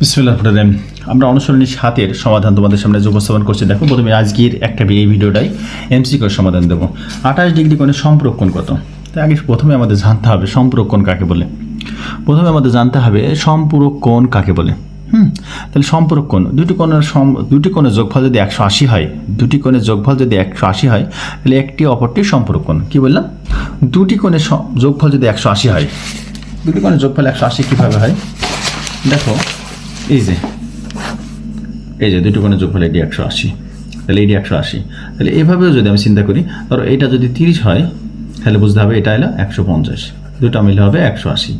বিসমিল্লাহ আমরা অনুসরণী সাতের সমাধান তোমাদের সামনে উপস্থাপন করছি। দেখো, প্রথমে আজকের একটা এই ভিডিওটাই এমসিকিউর সমাধান দেবো। আঠাশ ডিগ্রি কোণে সম্পর্কণ কত? তাই আগে প্রথমে আমাদের জানতে হবে সম্পূরক কোণ কাকে বলে। প্রথমে আমাদের জানতে হবে সম্পূরক কোণ কাকে বলে। হুম, তাহলে সম্পূরক কোণ দুটি কোণের সম, দুটি কোণের যোগফল যদি একশো আশি হয়, দুটি কোণের যোগফল যদি একশো আশি হয়, তাহলে একটি অপরটি সম্পূরক কোণ কী বললাম? দুটি কোণের যোগফল যদি একশো আশি হয়, দুটি কোণের যোগফল একশো আশি কীভাবে হয়? দেখো এই যে এই যে দুটো কোণের যোগফল এটি একশো আশি। তাহলে এটি একশো আশি। তাহলে এভাবেও যদি আমি চিন্তা করি, ধরো এটা যদি তিরিশ হয়, তাহলে বুঝতে হবে এটা হলো একশো পঞ্চাশ। দুটো মিলে হবে একশো আশি।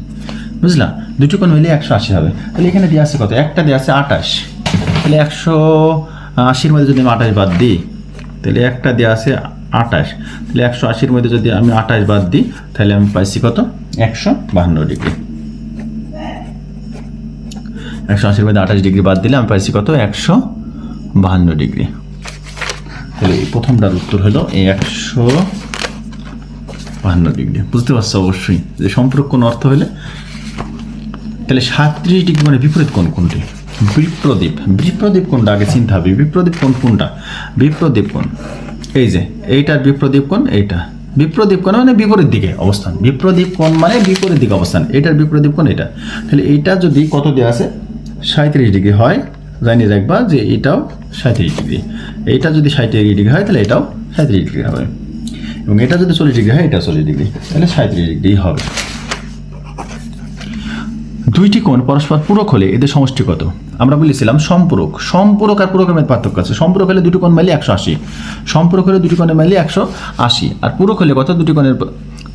বুঝলা? দুটো কোণ মিলে একশো আশি হবে। তাহলে এখানে দিয়ে আছে কত? একটা দিয়ে আছে আঠাশ। তাহলে একশো আশির মধ্যে যদি আমি আঠাশ বাদ দিই, তাহলে একটা দেওয়া আছে আঠাশ। তাহলে একশো আশির মধ্যে যদি আমি আঠাশ বাদ দিই, তাহলে আমি পাইছি কত? একশো বাহান্ন ডিগ্রি। একশো আশির মধ্যে আঠাশ ডিগ্রি বাদ দিলে আমি পাইছি কত? একশো বাহান্ন ডিগ্রি। তাহলে এই প্রথমটার উত্তর হলো একশো বাহান্ন ডিগ্রি। বুঝতে পারছ অবশ্যই যে সম্পর্ক কোন অর্থ হলে? তাহলে সাতত্রিশ ডিগ্রি মানে বিপরীত কোন কোনটি? বিপ্রদীপ। বিপ্রদীপ কোনটা? আগে চিন্তা হবে, বিপ্রদীপ কোন কোনটা? বিপ্রদীপ কোন? এই যে, এইটার বিপ্রদীপ কোন? এইটা। বিপ্রদীপ কোণ মানে বিপরীত দিকে অবস্থান। বিপ্রদীপ কোণ মানে বিপরীত দিকে অবস্থান। এটার বিপ্রদীপ কোণ এটা তাহলে এইটা যদি কত দেওয়া আছে? সাঁত্রিশ ডিগ্রি হয়, জানিয়ে রাখবা যে এটাও সাঁত্রিশ ডিগ্রি। এটা যদি সাঁত্রিশ ডিগ্রি হয়, তাহলে এটাও সাঁত্রিশ ডিগ্রি হবে। এবং এটা যদি চল্লিশ ডিগ্রি হয় এটা চল্লিশ ডিগ্রি। তাহলে সাঁত্রিশ ডিগ্রি হবে। দুইটি কোণ পরস্পর পূরক হলে এদের সমষ্টি কত? আমরা বলেছিলাম সম্পূরক। সম্পূরক আর পূরকের মধ্যে পার্থক্য আছে। সম্পূরক হলে দুটি কোণ মাইলে একশো আশি। সম্পূরক হলে দুটি কোণের মাইলে একশো আশি। আর পূরক হলে কত? দুটি কোণের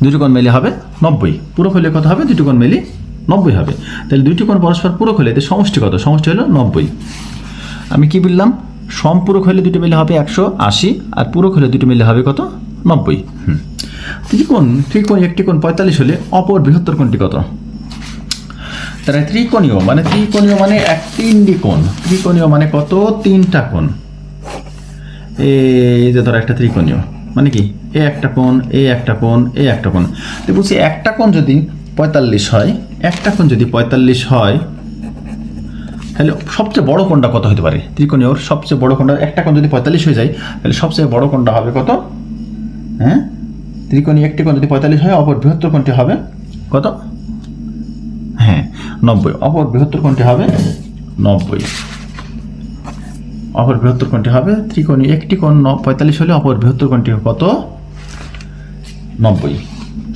দুটি কোণ মাইলে হবে নব্বই। পূরক হলে কত হবে? দুটি কোণ মাইলে নব্বই হবে। তাহলে দুইটি কোণ পরস্পর পূরক হলে এদের সমষ্টি কত? সমষ্টি হলো নব্বই। আমি কি বললাম? সম্পূরক হলে দুটি মিলে হবে একশো আশি, আর পূরক হলে দুটি মিলে হবে কত? নব্বই। ত্রিকোণ ত্রিকোণ একটি কোণ পঁয়তাল্লিশ হলে অপর বৃহত্তর কোণটি কত? তাহলে ত্রিকোণীয় মানে ত্রিকোণীয় মানে এক তিনটি কোণ। ত্রিকোণীয় মানে কত? তিনটা কোণ। এই যে ধরো একটা ত্রিকোণীয় মানে কি? এ একটা কোণ, এ একটা কোণ, এ একটা কোণ। তো বলছি একটা কোণ যদি পঁয়তাল্লিশ হয় একটা কোণ যদি পঁয়তাল্লিশ হয়, তাহলে সবচেয়ে বড় কোণটা কত হতে পারে? ত্রিকোণীয়র সবচেয়ে বড় কোণটা, একটা কোণ যদি পঁয়তাল্লিশ হয়ে যায়, তাহলে সবচেয়ে বড় কোণটা হবে কত? হ্যাঁ? ত্রিকোণী একটি কোণ যদি পঁয়তাল্লিশ হয়, অপর বৃহত্তর কোণটি হবে কত? হ্যাঁ নব্বই। অপর বৃহত্তর কোণটি হবে নব্বই। অপর বৃহত্তর কোণটি হবে ত্রিকোণী একটি কোণ পঁয়তাল্লিশ হলে অপর বৃহত্তর কোণটি কত? নব্বই।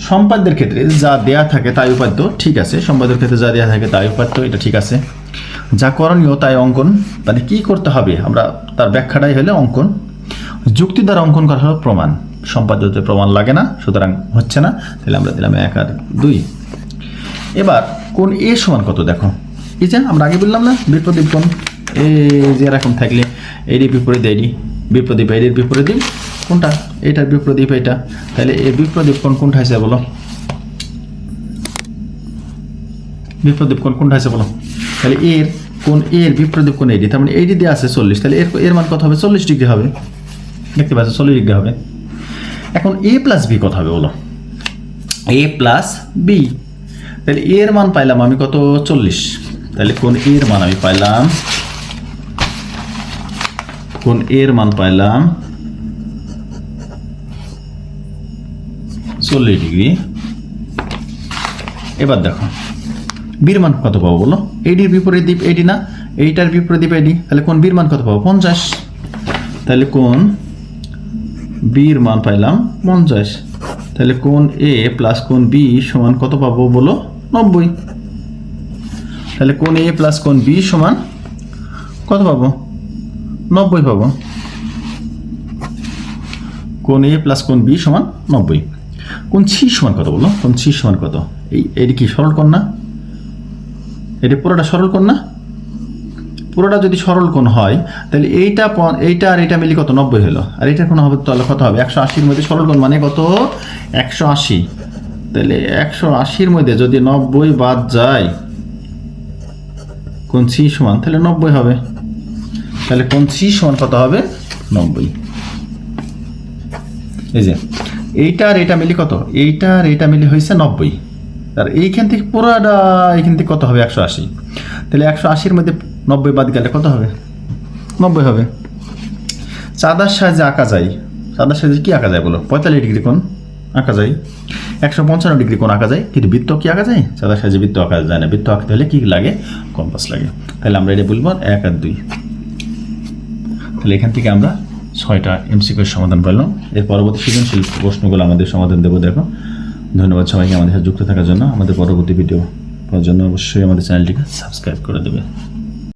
সম্পাদ্যের ক্ষেত্রে যা দেয়া থাকে তাই উপাদ্য ঠিক আছে। সম্পাদ্যের ক্ষেত্রে যা দেয়া থাকে তাই উপাদ্য এটা ঠিক আছে। যা করণীয় তাই অঙ্কন। মানে কি করতে হবে? আমরা তার ব্যাখ্যাটাই হলে অঙ্কন। যুক্তি দ্বারা অঙ্কন করা হলো প্রমাণ। সম্পাদ্যতে প্রমাণ লাগে না, সুতরাং হচ্ছে না। তাহলে আমরা দিলাম এক আর দুই। এবার কোন এ সমান কত দেখো। এই যে, আমরা আগে বললাম না বিপ্রদীপ কোণ এই যে এরকম থাকলে এরই বিপরীত এডি বিপ্রদীপ এডির বিপরীত কোনটা? এটার বিপ্রদীপ এটা তাহলে এই বিপ্রদীপ কোন কোনটা হয়েছে বলো? বিপ্রদীপ কোন কোনটা হয়েছে বলো? তাহলে এর কোন, এর বিপ্রদীপ কোন এডি তার মানে এডি দিয়ে আছে চল্লিশ। তাহলে এর এর মান কত হবে? চল্লিশ ডিগ্রি হবে। দেখতে পাচ্ছ, চল্লিশ ডিগ্রি হবে। এখন এ প্লাস বি কত হবে বলো? A plus B. তাহলে এর মান পাইলাম আমি কত? চল্লিশ। তাহলে কোন এর মান আমি পাইলাম? কোন এর মান পাইলাম? চল্লিশ ডিগ্রি। এবার দেখো, বীর মান কত পাবো বলো? এডির বিপরীত দ্বীপ এডি না? এইটার বিপরীত দ্বীপ এডি। তাহলে কোন বীর মান কত পাবো? পঞ্চাশ। তাহলে কোন বির মান পাইলাম পঞ্চাশ। তাহলে কোন এ প্লাস কোন বি সমান কত পাবো বলো? নব্বই। তাহলে কোন এ প্লাস কোন বি সমান কত পাবো? নব্বই পাবো। কোন এ প্লাস কোন বি সমান নব্বই। কোন সি সমান কত বলো কোন সি সমান কত? এই, এটি কি সরল কন্যা এটি পুরোটা সরল কন্যা পুরোটা যদি সরল কোণ হয়, তাহলে এইটা এইটা আর এটা মিলি কত? নব্বই হলো। আর এটা কোণ হবে তাহলে কত হবে? একশো আশির মধ্যে সরল কোণ মানে কত? একশো আশি। তাহলে একশো আশির মধ্যে যদি নব্বই বাদ যায়, কোন সি সমান? তাহলে নব্বই হবে। তাহলে কোন সি সমান কত হবে? নব্বই। এই যে এইটা আর এটা মিলি কত? এইটা আর এটা মিলি হয়েছে নব্বই। আর এইখান থেকে পুরোটা এইখান থেকে কত হবে? একশো আশি। তাহলে একশো আশির মধ্যে নব্বই বাদ গেলে কত হবে? নব্বই হবে। চাঁদার সাহায্যে আঁকা যায়। চাঁদার সাহায্যে কী আঁকা যায় বলো? পঁয়তাল্লিশ ডিগ্রি কোণ আঁকা যায়। একশো পঞ্চান্ন ডিগ্রি কোণ আঁকা যায়। কিন্তু বৃত্ত কি আঁকা যায়? চাঁদার সাহায্যে বৃত্ত আঁকা যায় না। বৃত্ত আঁকতে হলে কী লাগে? কম্পাস লাগে। তাহলে আমরা এটা বলব এক আর দুই। তাহলে এখান থেকে আমরা ছয়টা এমসিকিউর সমাধান পেলাম এর পরবর্তী সৃজনশীল প্রশ্নগুলো আমাদের সমাধান দেবো, দেখো। ধন্যবাদ সবাইকে আমাদের সাথে যুক্ত থাকার জন্য। আমাদের পরবর্তী ভিডিও পাওয়ার জন্য অবশ্যই আমাদের চ্যানেলটিকে সাবস্ক্রাইব করে দেবে।